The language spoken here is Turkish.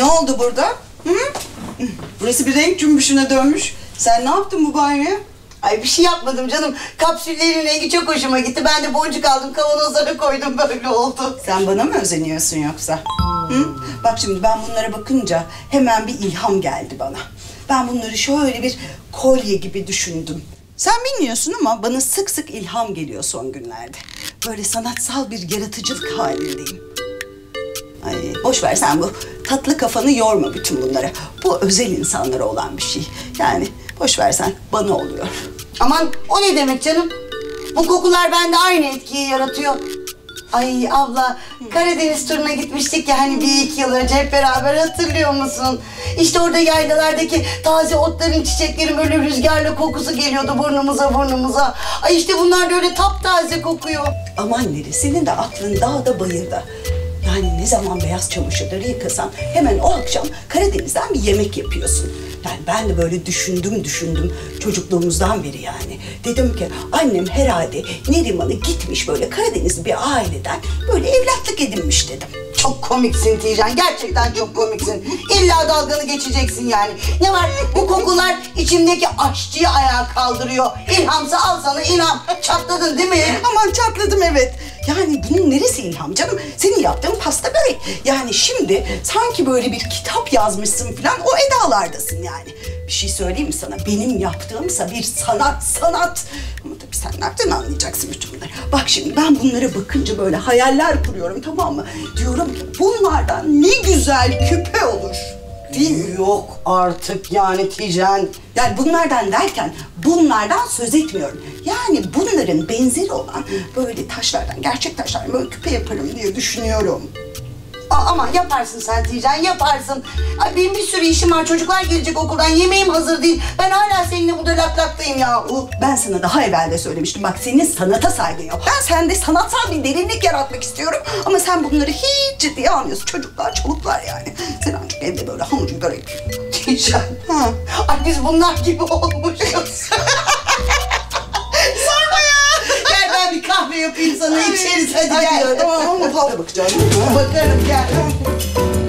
Ne oldu burada? Hı? Burası bir renk cümbüşüne dönmüş. Sen ne yaptın bu banyoya? Ay bir şey yapmadım canım. Kapsüllerin rengi çok hoşuma gitti. Ben de boncuk aldım kavanozlara koydum böyle oldu. Sen bana mı özeniyorsun yoksa? Hı? Bak şimdi ben bunlara bakınca hemen bir ilham geldi bana. Ben bunları şöyle bir kolye gibi düşündüm. Sen bilmiyorsun ama bana sık sık ilham geliyor son günlerde. Böyle sanatsal bir yaratıcılık halindeyim. Ay boş ver sen bu tatlı kafanı yorma bütün bunlara. Bu özel insanlara olan bir şey. Yani boş ver sen bana oluyor. Aman o ne demek canım? Bu kokular bende aynı etkiyi yaratıyor. Ay abla Karadeniz turuna gitmiştik ya hani bir iki yıl önce hep beraber hatırlıyor musun? İşte orada yaylalardaki taze otların çiçeklerin böyle rüzgarla kokusu geliyordu burnumuza burnumuza. Ay işte bunlar da öyle taptaze kokuyor. Aman Neri senin de aklın dağda bayırda. Yani ne zaman beyaz çamaşırları yıkasan hemen o akşam Karadeniz'den bir yemek yapıyorsun. Yani ben de böyle düşündüm düşündüm çocukluğumuzdan beri yani. Dedim ki annem herhalde Neriman'ı gitmiş böyle Karadenizli bir aileden böyle evlatlık edinmiş dedim. Çok komiksin Tijan. Gerçekten çok komiksin. İlla dalganı geçeceksin yani. Ne var? Bu kokular içimdeki aşçıyı ayağa kaldırıyor. İlhamsa al sana ilham. Çatladın değil mi? Aman çatladım evet. Yani bunun neresi ilham canım? Senin yaptığın pasta börek. Yani şimdi sanki böyle bir kitap yazmışsın falan o edalardasın yani. Bir şey söyleyeyim mi sana? Benim yaptığımsa bir sanat, sanat. Ama tabii sen nereden anlayacaksın bütün bunları? Bak şimdi ben bunlara bakınca böyle hayaller kuruyorum tamam mı? Diyorum ki bunlardan ne güzel küpe olur. Değil mi? Yok artık yani Tijan. Yani bunlardan derken bunlardan söz etmiyorum. Yani bunların benzeri olan böyle taşlardan, gerçek taşlardan böyle küpe yaparım diye düşünüyorum. Ama yaparsın sen Tijan yaparsın. Ay benim bir sürü işim var. Çocuklar gelecek okuldan. Yemeğim hazır değil. Ben hala seninle burada lak laktayım ya. Ben sana daha evvel de söylemiştim. Bak senin sanata saygın yok. Ben sende sanatsal bir derinlik yaratmak istiyorum. Ama sen bunları hiç ciddiye almıyorsun. Çocuklar, çoluklar yani. Sen ancak evde böyle hamur börek. Tijan. Ha. Ay biz bunlar gibi olmuşuz. ben bir kahve yapayım sana içeriz hadi, gel. Tamam ama fazla bakacağım. Bakarım gel.